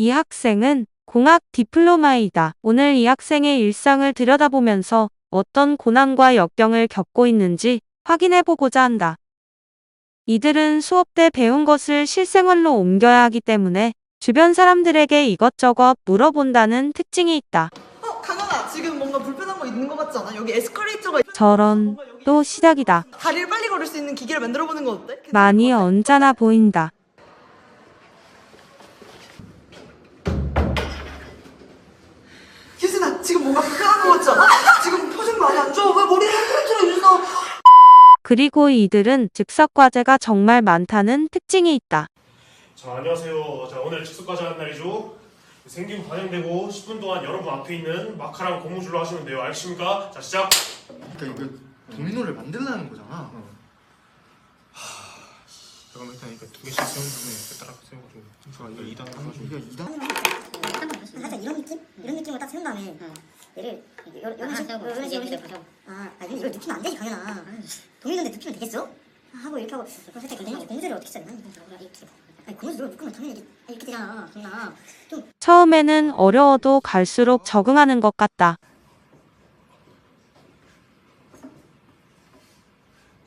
이 학생은 공학 디플로마이다. 오늘 이 학생의 일상을 들여다보면서 어떤 고난과 역경을 겪고 있는지 확인해 보고자 한다. 이들은 수업 때 배운 것을 실생활로 옮겨야 하기 때문에 주변 사람들에게 이것저것 물어본다는 특징이 있다. 어, 강현아, 지금 뭔가 불편한 거 있는 거 같지 않아? 여기 에스컬레이터가 있- 저런 또 시작이다. 다리를 빨리 걸을 수 있는 기계를 만들어 보는 거 어때? 괜찮을 많이? 언짢아 보인다. 지금 뭔가 불편한 거 같지 않아? 지금 표정 많이 안 좋아. 왜 머리를 흔들어, 유진아? 그리고 이들은 즉석 과제가 정말 많다는 특징이 있다. 자 안녕하세요. 자 오늘 즉석까지 하는 날이죠. 생김 반영되고 10분 동안 여러분 앞에 있는 마카랑 고무줄로 하시면 돼요. 알겠습니까? 자 시작. 그러니까 이거 도미노를 만들라는 거잖아. 잠깐만 일단 이거 두 개씩 세운 다음에 이렇게 따라 세워가지고 순서가 이거 2단 아니 해가지고 이게 이단 살짝 이런 느낌? 이런 느낌으로 딱 세운 다음에 얘를 이런 이런 식으로 이런 식으로 이런 식으로 아, 아 이거 눕히면 안 되지 강현아. 동일인데 눕히면 되겠어? 아, 하고 이렇게 하고 살짝 고무, 고무줄을 어떻게 써야 되나? 아니 고무줄을 묶으면 당연히 이렇게, 이렇게 되잖아. 강현아 좀 처음에는 어려워도 갈수록 적응하는 것 같다.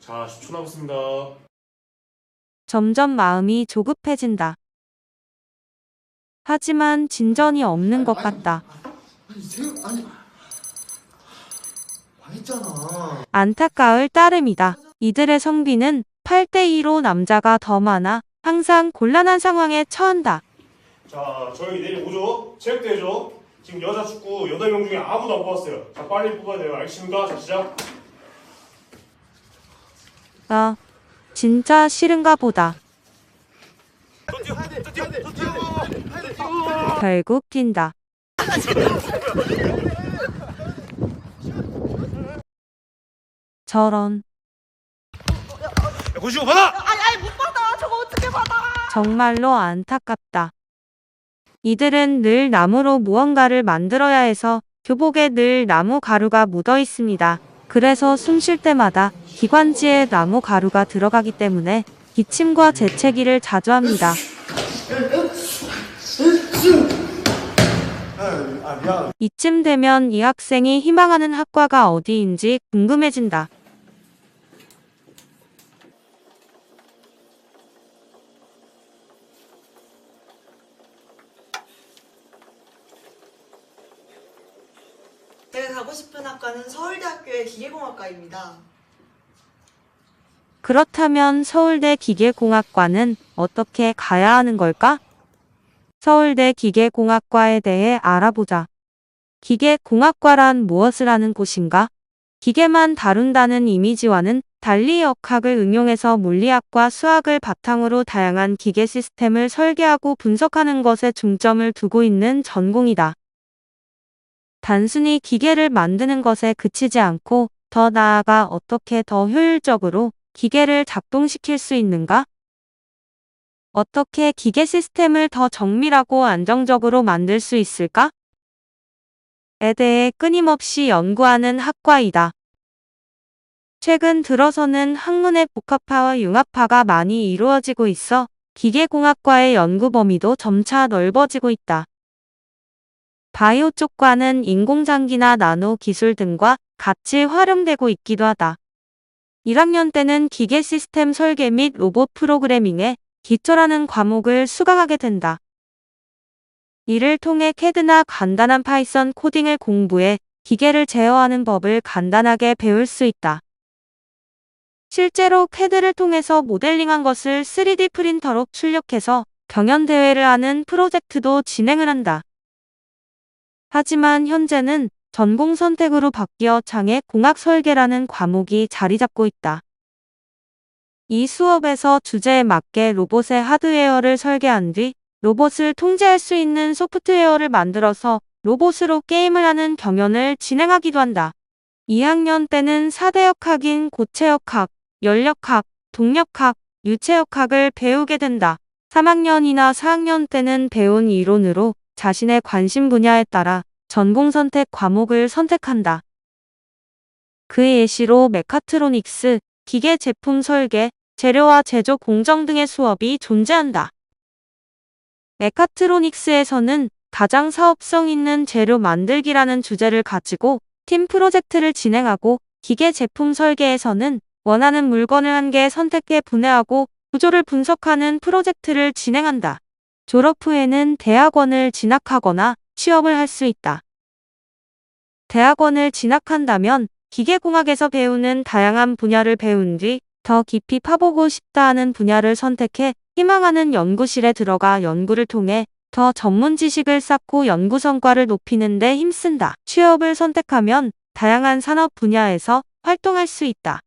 자 10초 남았습니다. 점점 마음이 조급해진다. 하지만 진전이 없는 것 같다. 아니 아니. 안타까울 따름이다. 이들의 성비는 8대2로 남자가 더 많아 항상 곤란한 상황에 처한다. 자 저희 내일 오죠. 체육대회죠. 지금 여자 축구 8명 중에 아무도 안 뽑았어요. 자 빨리 뽑아야 돼요. 알겠습니까? 자 시작. 아, 진짜 싫은가 보다. 결국 뛴다. 저런, 야 고시고 받아. 아니, 아니, 못 받아. 저거 어떻게 받아? 정말로 안타깝다. 이들은 늘 나무로 무언가를 만들어야 해서 교복에 늘 나무 가루가 묻어 있습니다. 그래서 숨 쉴 때마다 기관지에 나무 가루가 들어가기 때문에 기침과 재채기를 자주 합니다. 이쯤 되면 이 학생이 희망하는 학과가 어디인지 궁금해진다. 제가 가고 싶은 학과는 서울대학교의 기계공학과입니다. 그렇다면 서울대 기계공학과는 어떻게 가야 하는 걸까? 서울대 기계공학과에 대해 알아보자. 기계공학과란 무엇을 하는 곳인가? 기계만 다룬다는 이미지와는 달리 역학을 응용해서 물리학과 수학을 바탕으로 다양한 기계 시스템을 설계하고 분석하는 것에 중점을 두고 있는 전공이다. 단순히 기계를 만드는 것에 그치지 않고 더 나아가 어떻게 더 효율적으로 기계를 작동시킬 수 있는가? 어떻게 기계 시스템을 더 정밀하고 안정적으로 만들 수 있을까? 에 대해 끊임없이 연구하는 학과이다. 최근 들어서는 학문의 복합화와 융합화가 많이 이루어지고 있어 기계공학과의 연구 범위도 점차 넓어지고 있다. 바이오 쪽과는 인공장기나 나노 기술 등과 같이 활용되고 있기도 하다. 1학년 때는 기계 시스템 설계 및 로봇 프로그래밍에 기초라는 과목을 수강하게 된다. 이를 통해 캐드나 간단한 파이썬 코딩을 공부해 기계를 제어하는 법을 간단하게 배울 수 있다. 실제로 캐드를 통해서 모델링한 것을 3D 프린터로 출력해서 경연대회를 하는 프로젝트도 진행을 한다. 하지만 현재는 전공 선택으로 바뀌어 장애 공학 설계라는 과목이 자리 잡고 있다. 이 수업에서 주제에 맞게 로봇의 하드웨어를 설계한 뒤 로봇을 통제할 수 있는 소프트웨어를 만들어서 로봇으로 게임을 하는 경연을 진행하기도 한다. 2학년 때는 4대 역학인 고체역학, 열역학, 동력학, 유체역학을 배우게 된다. 3학년이나 4학년 때는 배운 이론으로 자신의 관심 분야에 따라 전공 선택 과목을 선택한다. 그 예시로 메카트로닉스, 기계 제품 설계, 재료와 제조 공정 등의 수업이 존재한다. 메카트로닉스에서는 가장 사업성 있는 재료 만들기라는 주제를 가지고 팀 프로젝트를 진행하고 기계 제품 설계에서는 원하는 물건을 한 개 선택해 분해하고 구조를 분석하는 프로젝트를 진행한다. 졸업 후에는 대학원을 진학하거나 취업을 할 수 있다. 대학원을 진학한다면 기계공학에서 배우는 다양한 분야를 배운 뒤 더 깊이 파보고 싶다 하는 분야를 선택해 희망하는 연구실에 들어가 연구를 통해 더 전문 지식을 쌓고 연구 성과를 높이는 데 힘쓴다. 취업을 선택하면 다양한 산업 분야에서 활동할 수 있다.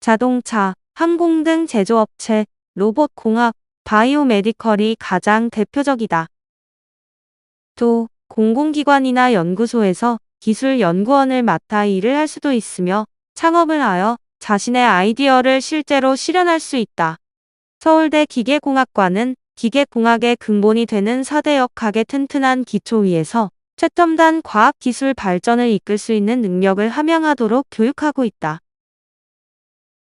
자동차, 항공 등 제조업체, 로봇 공학, 바이오메디컬이 가장 대표적이다. 또 공공기관이나 연구소에서 기술 연구원을 맡아 일을 할 수도 있으며 창업을 하여 자신의 아이디어를 실제로 실현할 수 있다. 서울대 기계공학과는 기계공학의 근본이 되는 4대 역 학의 튼튼한 기초 위에서 최첨단 과학기술 발전을 이끌 수 있는 능력을 함양하도록 교육하고 있다.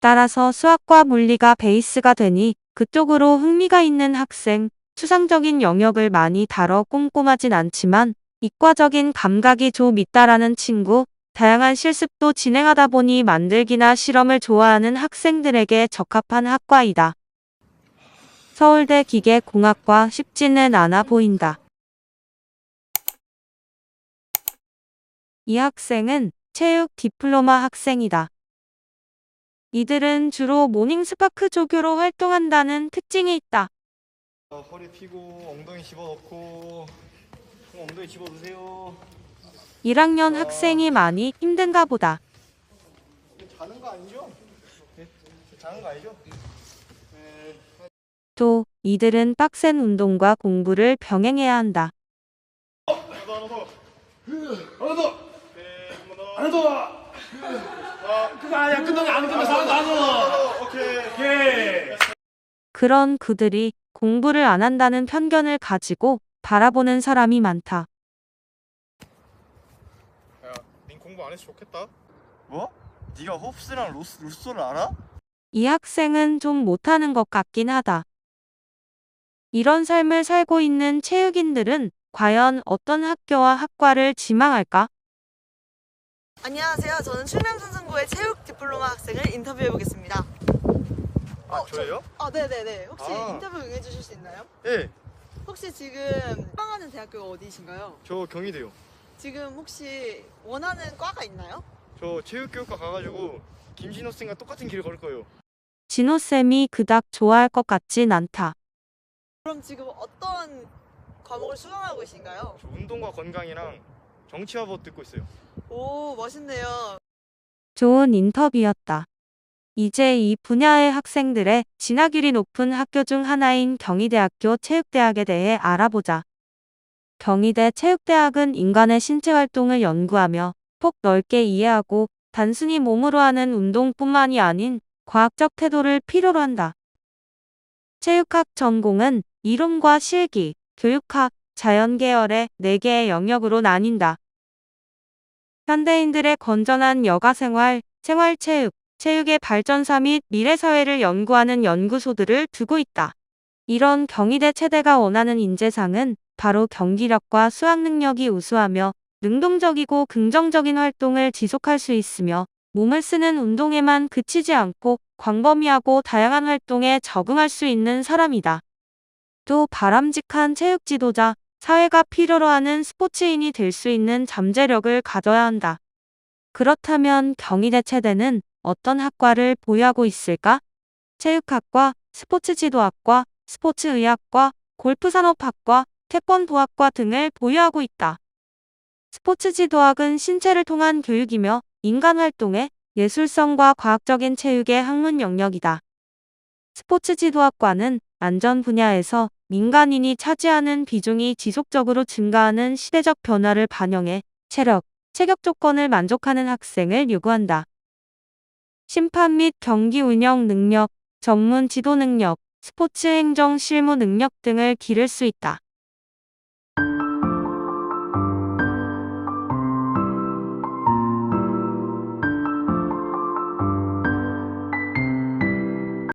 따라서 수학과 물리가 베이스가 되니 그쪽으로 흥미가 있는 학생, 추상적인 영역을 많이 다뤄 꼼꼼하진 않지만 이과적인 감각이 좀 있다라는 친구, 다양한 실습도 진행하다 보니 만들기나 실험을 좋아하는 학생들에게 적합한 학과이다. 서울대 기계공학과 쉽지는 않아 보인다. 이 학생은 체육 디플로마 학생이다. 이들은 주로 모닝 스파크 조교로 활동한다는 특징이 있다. 어, 허리 펴고 엉덩이 집어넣고 형 엉덩이 집어넣으세요 1학년 학생이 많이 힘든가 보다. 자는 거 아니죠? 네? 자는 거 아니죠? 네. 또 이들은 빡센 운동과 공부를 병행해야 한다. 하나 더. 하나 더. 하나 더. 그거 아니야. 끝나면 안 끝나서 하나 더. 오케이. 오케이. 그런 그들이 공부를 안 한다는 편견을 가지고 바라보는 사람이 많다. 야 닌 공부 안 해서 좋겠다 뭐? 네가 홉스랑 로스, 루소를 알아? 이 학생은 좀 못하는 것 같긴 하다. 이런 삶을 살고 있는 체육인들은 과연 어떤 학교와 학과를 지망할까? 안녕하세요. 저는 충남순승고의 체육 디플로마 학생을 인터뷰해 보겠습니다. 아 저예요? 아, 네네네. 혹시 아. 인터뷰 응해 주실 수 있나요? 예, 혹시 지금 희망하는 대학교가 어디신가요? 저 경희대요 지금 혹시 원하는 과가 있나요? 저 체육교육과 가가지고 김신호 쌤과 똑같은 길을 걸을 거예요 진호쌤이 그닥 좋아할 것 같진 않다. 그럼 지금 어떤 과목을 수강하고 계신가요? 저 운동과 건강이랑 정치와 법 듣고 있어요 오, 멋있네요. 좋은 인터뷰였다. 이제 이 분야의 학생들의 진학률이 높은 학교 중 하나인 경희대학교 체육대학에 대해 알아보자. 경희대 체육대학은 인간의 신체 활동을 연구하며 폭 넓게 이해하고 단순히 몸으로 하는 운동뿐만이 아닌 과학적 태도를 필요로 한다. 체육학 전공은 이론과 실기, 교육학, 자연계열의 4개의 영역으로 나뉜다. 현대인들의 건전한 여가생활, 생활체육, 체육의 발전사 및 미래사회를 연구하는 연구소들을 두고 있다. 이런 경희대 체대가 원하는 인재상은 바로 경기력과 수학 능력이 우수하며 능동적이고 긍정적인 활동을 지속할 수 있으며 몸을 쓰는 운동에만 그치지 않고 광범위하고 다양한 활동에 적응할 수 있는 사람이다. 또 바람직한 체육 지도자, 사회가 필요로 하는 스포츠인이 될 수 있는 잠재력을 가져야 한다. 그렇다면 경희대 체대는 어떤 학과를 보유하고 있을까? 체육학과, 스포츠지도학과, 스포츠의학과, 골프산업학과, 태권도학과 등을 보유하고 있다. 스포츠지도학은 신체를 통한 교육이며 인간활동의 예술성과 과학적인 체육의 학문 영역이다. 스포츠지도학과는 안전 분야에서 민간인이 차지하는 비중이 지속적으로 증가하는 시대적 변화를 반영해 체력, 체격 조건을 만족하는 학생을 요구한다. 심판 및 경기 운영 능력, 전문 지도 능력, 스포츠 행정 실무 능력 등을 기를 수 있다.